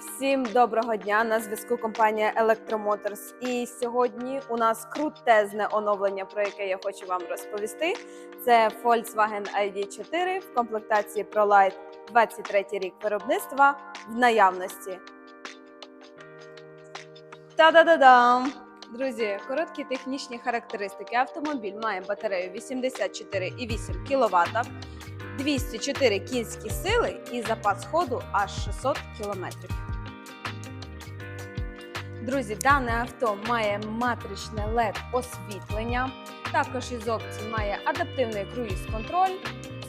всім доброго дня! На зв'язку компанія Electromotors. І сьогодні у нас крутезне оновлення, про яке я хочу вам розповісти. Це Volkswagen ID4 в комплектації ProLite 23 рік виробництва в наявності. Та-да-да-дам! Друзі, короткі технічні характеристики. Автомобіль має батарею 84,8 кВт, 204 кінські сили і запас ходу аж 600 км. Друзі, дане авто має матричне LED освітлення. Також із опцій має адаптивний круїз-контроль,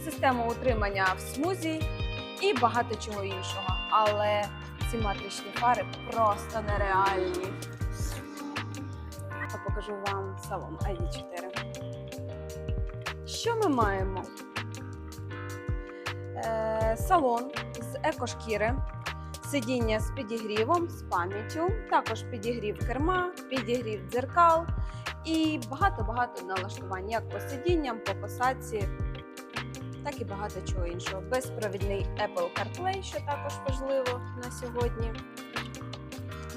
систему утримання в смузі і багато чого іншого. Але ці матричні фари просто нереальні. Я покажу вам салон ID4. Що ми маємо? Е, салон з екошкіри, сидіння з підігрівом, з пам'яттю, також підігрів керма, підігрів дзеркал і багато-багато налаштувань як по сидінням, по посадці, так і багато чого іншого. Безпровідний Apple CarPlay, що також важливо на сьогодні.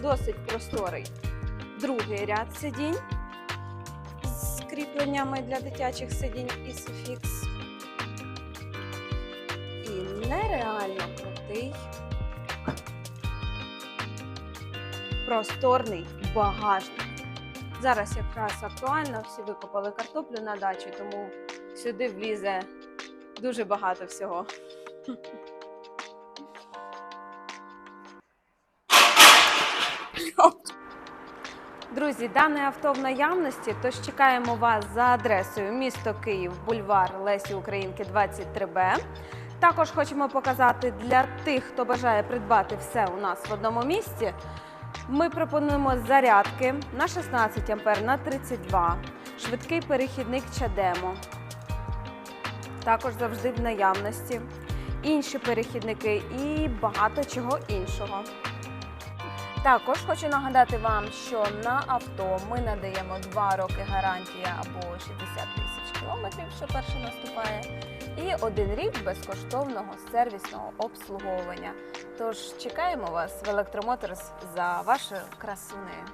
Досить просторий другий ряд сидінь з кріпленнями для дитячих сидінь Isofix і нереально крутий, просторний багажник. Зараз якраз актуально, всі викопали картоплю на дачі, тому сюди влізе дуже багато всього. Друзі, дане авто в наявності, тож чекаємо вас за адресою місто Київ, бульвар Лесі Українки, 23Б. Також хочемо показати для тих, хто бажає придбати все у нас в одному місці. Ми пропонуємо зарядки на 16 ампер на 32, швидкий перехідник Чадемо. Також завжди в наявності. Інші перехідники і багато чого іншого. Також хочу нагадати вам, що на авто ми надаємо 2 роки гарантії або 60 тисяч кілометрів, що перше наступає, і один рік безкоштовного сервісного обслуговування. Тож чекаємо вас в електромоторс за вашою красунею.